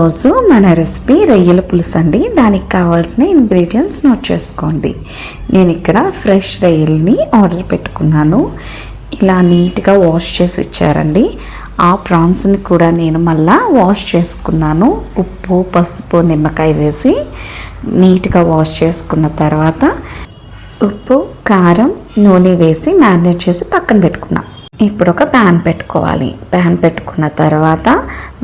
రోజు మన రెసిపీ రొయ్యల పులుసు అండి. దానికి కావాల్సిన ఇంగ్రీడియంట్స్ నోట్ చేసుకోండి. నేను ఇక్కడ ఫ్రెష్ రొయ్యల్ని ఆర్డర్ పెట్టుకున్నాను. ఇలా నీట్గా వాష్ చేసి ఇచ్చారండి. ఆ ప్రాన్స్ని కూడా నేను మళ్ళా వాష్ చేసుకున్నాను. ఉప్పు పసుపు నిమ్మకాయ వేసి నీట్గా వాష్ చేసుకున్న తర్వాత ఉప్పు కారం నూనె వేసి మ్యారినేట్ చేసి పక్కన పెట్టుకున్నాం. ఇప్పుడు ఒక ప్యాన్ పెట్టుకోవాలి. ప్యాన్ పెట్టుకున్న తర్వాత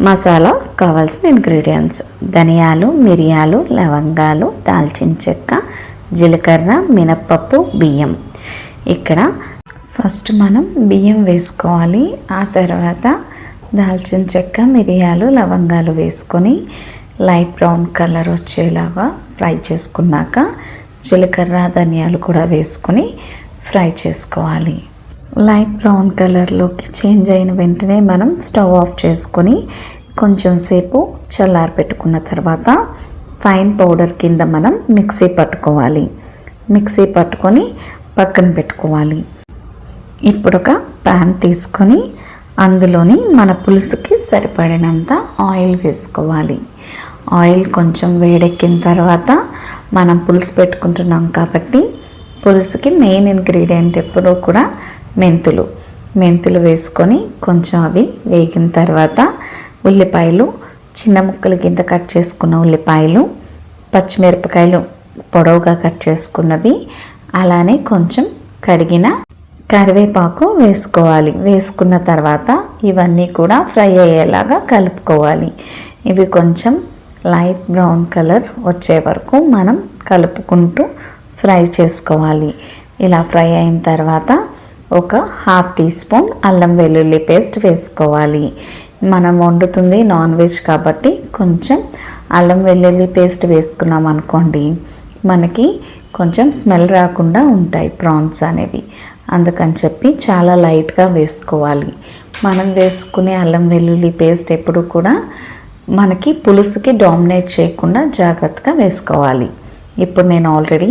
మసాలా కావాల్సిన ఇంగ్రీడియంట్స్ ధనియాలు మిరియాలు లవంగాలు దాల్చిన చెక్క జీలకర్ర మినప్పప్పు బియ్యం. ఇక్కడ ఫస్ట్ మనం బియ్యం వేసుకోవాలి. ఆ తర్వాత దాల్చిన చెక్క మిరియాలు లవంగాలు వేసుకొని లైట్ బ్రౌన్ కలర్ వచ్చేలాగా ఫ్రై చేసుకున్నాక జీలకర్ర ధనియాలు కూడా వేసుకొని ఫ్రై చేసుకోవాలి. లైట్ బ్రౌన్ కలర్లోకి చేంజ్ అయిన వెంటనే మనం స్టవ్ ఆఫ్ చేసుకొని కొంచెం సేపు చల్లారి పెట్టుకున్న తర్వాత ఫైన్ పౌడర్ కింద మనం మిక్సీ పట్టుకోవాలి. మిక్సీ పట్టుకొని పక్కన పెట్టుకోవాలి. ఇప్పుడు ఒక ప్యాన్ తీసుకొని అందులోని మన పులుసుకి సరిపడినంత ఆయిల్ వేసుకోవాలి. ఆయిల్ కొంచెం వేడెక్కిన తర్వాత మనం పులుసు పెట్టుకుంటున్నాం కాబట్టి పులుసుకి మెయిన్ ఇంగ్రీడియంట్ ఎప్పుడూ కూడా మెంతులు. మెంతులు వేసుకొని కొంచెం అవి వేగిన తర్వాత ఉల్లిపాయలు చిన్న ముక్కలు కింద కట్ చేసుకున్న ఉల్లిపాయలు పచ్చిమిరపకాయలు పొడవుగా కట్ చేసుకున్నవి అలానే కొంచెం కడిగిన కరివేపాకు వేసుకోవాలి. వేసుకున్న తర్వాత ఇవన్నీ కూడా ఫ్రై అయ్యేలాగా కలుపుకోవాలి. ఇవి కొంచెం లైట్ బ్రౌన్ కలర్ వచ్చే వరకు మనం కలుపుకుంటూ ఫ్రై చేసుకోవాలి. ఇలా ఫ్రై అయిన తర్వాత ఒక హాఫ్ టీ స్పూన్ అల్లం వెల్లుల్లి పేస్ట్ వేసుకోవాలి. మనం వండుతుంది నాన్ వెజ్ కాబట్టి కొంచెం అల్లం వెల్లుల్లి పేస్ట్ వేసుకున్నాం అనుకోండి మనకి కొంచెం స్మెల్ రాకుండా ఉంటాయి ప్రాన్స్ అనేవి. అందుకని చెప్పి చాలా లైట్గా వేసుకోవాలి. మనం వేసుకునే అల్లం వెల్లుల్లి పేస్ట్ ఎప్పుడు కూడా మనకి పులుసుకి డామినేట్ చేయకుండా జాగ్రత్తగా వేసుకోవాలి. ఇప్పుడు నేను ఆల్రెడీ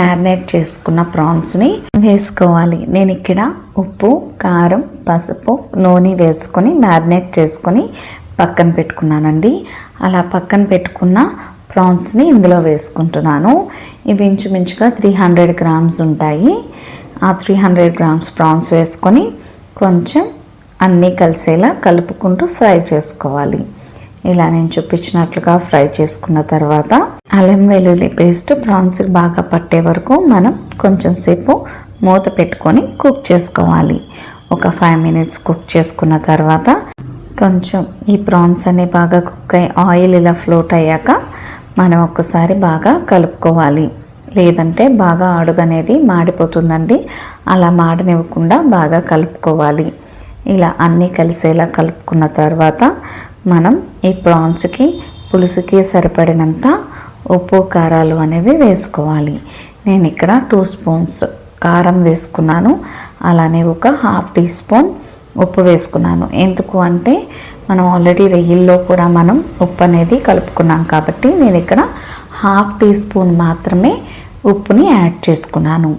మ్యారినేట్ చేసుకున్న ప్రాన్స్ని వేసుకోవాలి. నేను ఇక్కడ ఉప్పు కారం పసుపు నూనె వేసుకొని మ్యారినేట్ చేసుకొని పక్కన పెట్టుకున్నానండి. అలా పక్కన పెట్టుకున్న ప్రాన్స్ని ఇందులో వేసుకుంటున్నాను. ఇవి ఇంచుమించుగా త్రీ హండ్రెడ్ గ్రామ్స్ ఉంటాయి. ఆ త్రీ హండ్రెడ్ గ్రామ్స్ ప్రాన్స్ వేసుకొని కొంచెం అన్నీ కలిసేలా కలుపుకుంటూ ఫ్రై చేసుకోవాలి. ఇలా నేను చూపించినట్లుగా ఫ్రై చేసుకున్న తర్వాత అల్లం వెల్లుల్లి పేస్ట్ ప్రాన్స్ బాగా పట్టే వరకు మనం కొంచెం సేపు మూత పెట్టుకొని కుక్ చేసుకోవాలి. ఒక ఫైవ్ మినిట్స్ కుక్ చేసుకున్న తర్వాత కొంచెం ఈ ప్రాన్స్ అన్ని బాగా కుక్ అయ్యి ఆయిల్ ఇలా ఫ్లోట్ అయ్యాక మనం ఒక్కసారి బాగా కలుపుకోవాలి. లేదంటే బాగా అడుగనేది మాడిపోతుందండి. అలా మాడనివ్వకుండా బాగా కలుపుకోవాలి. ఇలా అన్నీ కలిసేలా కలుపుకున్న తర్వాత మనం ఈ ప్రాన్స్కి పులుసుకి సరిపడినంత ఉప్పు కారాలు అనేవి వేసుకోవాలి. నేను ఇక్కడ టూ స్పూన్స్ కారం వేసుకున్నాను. అలానే ఒక హాఫ్ టీ స్పూన్ ఉప్పు వేసుకున్నాను. ఎందుకు అంటే మనం ఆల్రెడీ రొయ్యల్లో కూడా మనం ఉప్పు అనేది కలుపుకున్నాం కాబట్టి నేను ఇక్కడ హాఫ్ టీ స్పూన్ మాత్రమే ఉప్పుని యాడ్ చేసుకున్నాను.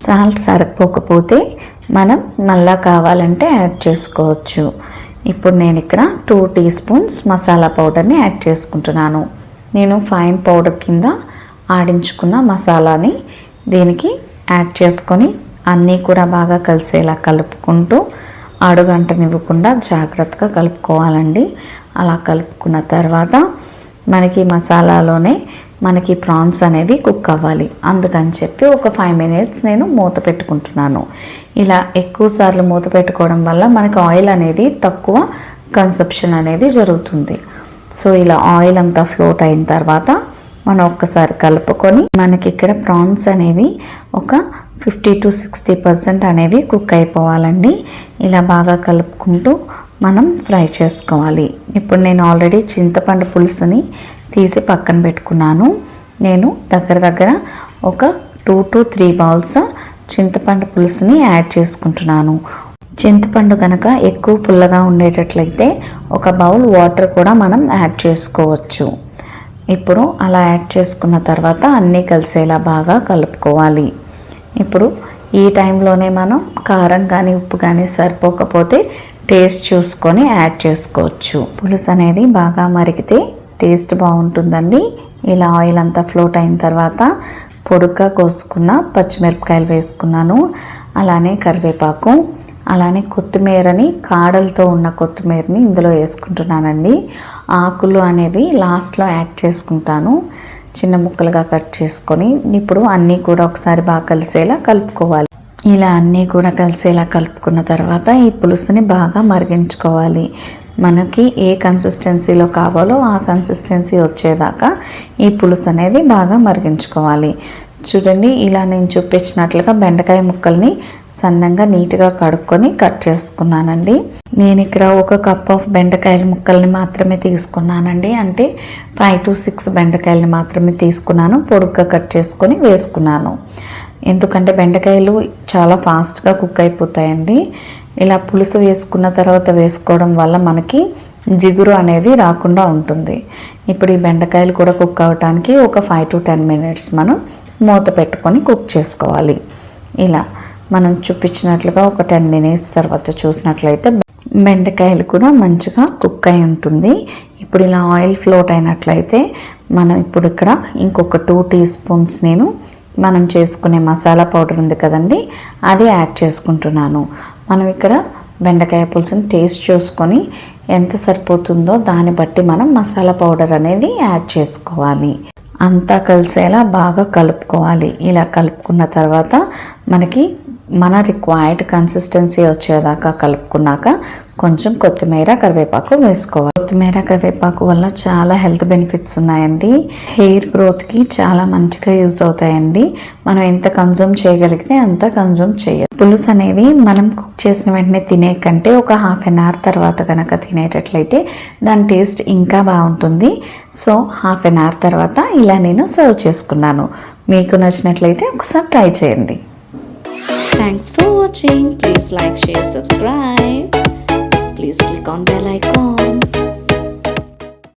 సాల్ట్ సరిపోకపోతే మనం మళ్ళా కావాలంటే యాడ్ చేసుకోవచ్చు. ఇప్పుడు నేను ఇక్కడ టూ టీ స్పూన్స్ మసాలా పౌడర్ని యాడ్ చేసుకుంటున్నాను. నేను ఫైన్ పౌడర్ కింద ఆడించుకున్న మసాలాని దీనికి యాడ్ చేసుకొని అన్నీ కూడా బాగా కలిసేలా కలుపుకుంటూ అడుగంటనివ్వకుండా జాగ్రత్తగా కలుపుకోవాలండి. అలా కలుపుకున్న తర్వాత మనకి మసాలాలోనే మనకి ప్రాన్స్ అనేవి కుక్ అవ్వాలి. అందుకని చెప్పి ఒక ఫైవ్ మినిట్స్ నేను మూత పెట్టుకుంటున్నాను. ఇలా ఎక్కువ సార్లు మూత పెట్టుకోవడం వల్ల మనకి ఆయిల్ అనేది తక్కువ కన్సప్షన్ అనేది జరుగుతుంది. సో ఇలా ఆయిల్ అంతా ఫ్లోట్ అయిన తర్వాత మనం ఒక్కసారి కలుపుకొని మనకి ఇక్కడ ప్రాన్స్ అనేవి ఒక ఫిఫ్టీ టు సిక్స్టీ పర్సెంట్ అనేవి కుక్ అయిపోవాలండి. ఇలా బాగా కలుపుకుంటూ మనం ఫ్రై చేసుకోవాలి. ఇప్పుడు నేను ఆల్రెడీ చింతపండు పులుసుని తీసి పక్కన పెట్టుకున్నాను. నేను దగ్గర దగ్గర ఒక టూ టు త్రీ బౌల్స్ చింతపండు పులుసుని యాడ్ చేసుకుంటున్నాను. చింతపండు కనుక ఎక్కువ పుల్లగా ఉండేటట్లయితే ఒక బౌల్ వాటర్ కూడా మనం యాడ్ చేసుకోవచ్చు. ఇప్పుడు అలా యాడ్ చేసుకున్న తర్వాత అన్నీ కలిసేలా బాగా కలుపుకోవాలి. ఇప్పుడు ఈ టైంలోనే మనం కారం కానీ ఉప్పు కానీ సరిపోకపోతే టేస్ట్ చూసుకొని యాడ్ చేసుకోవచ్చు. పులుసు అనేది బాగా మరిగితే టేస్ట్ బాగుంటుందండి. ఇలా ఆయిల్ అంతా ఫ్లోట్ అయిన తర్వాత పొడుగ్గా కోసుకున్న పచ్చిమిరపకాయలు వేసుకున్నాను. అలానే కరివేపాకు అలానే కొత్తిమీరని కాడలతో ఉన్న కొత్తిమీరని ఇందులో వేసుకుంటున్నానండి. ఆకులు అనేవి లాస్ట్లో యాడ్ చేసుకుంటాను. చిన్న ముక్కలుగా కట్ చేసుకొని ఇప్పుడు అన్నీ కూడా ఒకసారి బాగా కలిసేలా కలుపుకోవాలి. ఇలా అన్నీ కూడా కలిసేలా కలుపుకున్న తర్వాత ఈ పులుసుని బాగా మరిగించుకోవాలి. మనకి ఏ కన్సిస్టెన్సీలో కావాలో ఆ కన్సిస్టెన్సీ వచ్చేదాకా ఈ పులుసు అనేది బాగా మరిగించుకోవాలి. చూడండి ఇలా నేను చూపించినట్లుగా బెండకాయ ముక్కల్ని సన్నంగా నీట్గా కడుక్కొని కట్ చేసుకున్నానండి. నేను ఇక్కడ ఒక కప్ ఆఫ్ బెండకాయల ముక్కల్ని మాత్రమే తీసుకున్నానండి. అంటే ఫైవ్ టు సిక్స్ బెండకాయలని మాత్రమే తీసుకున్నాను. పొడుగ్గా కట్ చేసుకొని వేసుకున్నాను. ఎందుకంటే బెండకాయలు చాలా ఫాస్ట్గా కుక్ అయిపోతాయండి. ఇలా పులుసు వేసుకున్న తర్వాత వేసుకోవడం వల్ల మనకి జిగురు అనేది రాకుండా ఉంటుంది. ఇప్పుడు ఈ బెండకాయలు కూడా కుక్ అవ్వటానికి ఒక ఫైవ్ టు టెన్ మినిట్స్ మనం మూత పెట్టుకొని కుక్ చేసుకోవాలి. ఇలా మనం చూపించినట్లుగా ఒక టెన్ మినిట్స్ తర్వాత చూసినట్లయితే బెండకాయలు కూడా మంచిగా కుక్ అయి ఉంటుంది. ఇప్పుడు ఇలా ఆయిల్ ఫ్లోట్ అయినట్లయితే మనం ఇప్పుడు ఇక్కడ ఇంకొక టూ టీ స్పూన్స్ నేను మనం చేసుకునే మసాలా పౌడర్ ఉంది కదండి అది యాడ్ చేసుకుంటున్నాను. మనం ఇక్కడ బెండకాయ పులుసుని టేస్ట్ చూసుకొని ఎంత సరిపోతుందో దాన్ని బట్టి మనం మసాలా పౌడర్ అనేది యాడ్ చేసుకోవాలి. అంతా కలిసేలా బాగా కలుపుకోవాలి. ఇలా కలుపుకున్న తర్వాత మనకి మన రిక్వైర్డ్ కన్సిస్టెన్సీ వచ్చేదాకా కలుపుకున్నాక కొంచెం కొత్తిమీర కరివేపాకు వేసుకోవాలి. కొత్తిమీర కరివేపాకు వల్ల చాలా హెల్త్ బెనిఫిట్స్ ఉన్నాయండి. హెయిర్ గ్రోత్కి చాలా మంచిగా యూజ్ అవుతాయండి. మనం ఎంత కన్జ్యూమ్ చేయగలిగితే అంత కన్జ్యూమ్ చేయాలి పులుసు అనేది మనం కుక్ చేసిన వెంటనే తినే కంటే ఒక హాఫ్ అన్ అవర్ తర్వాత కనుక తినేటట్లయితే దాని టేస్ట్ ఇంకా బాగుంటుంది. సో హాఫ్ అన్ అవర్ తర్వాత ఇలా నేను సర్వ్ చేసుకున్నాను. మీకు నచ్చినట్లయితే ఒకసారి ట్రై చేయండి. Thanks for watching please like share subscribe Please click on bell icon.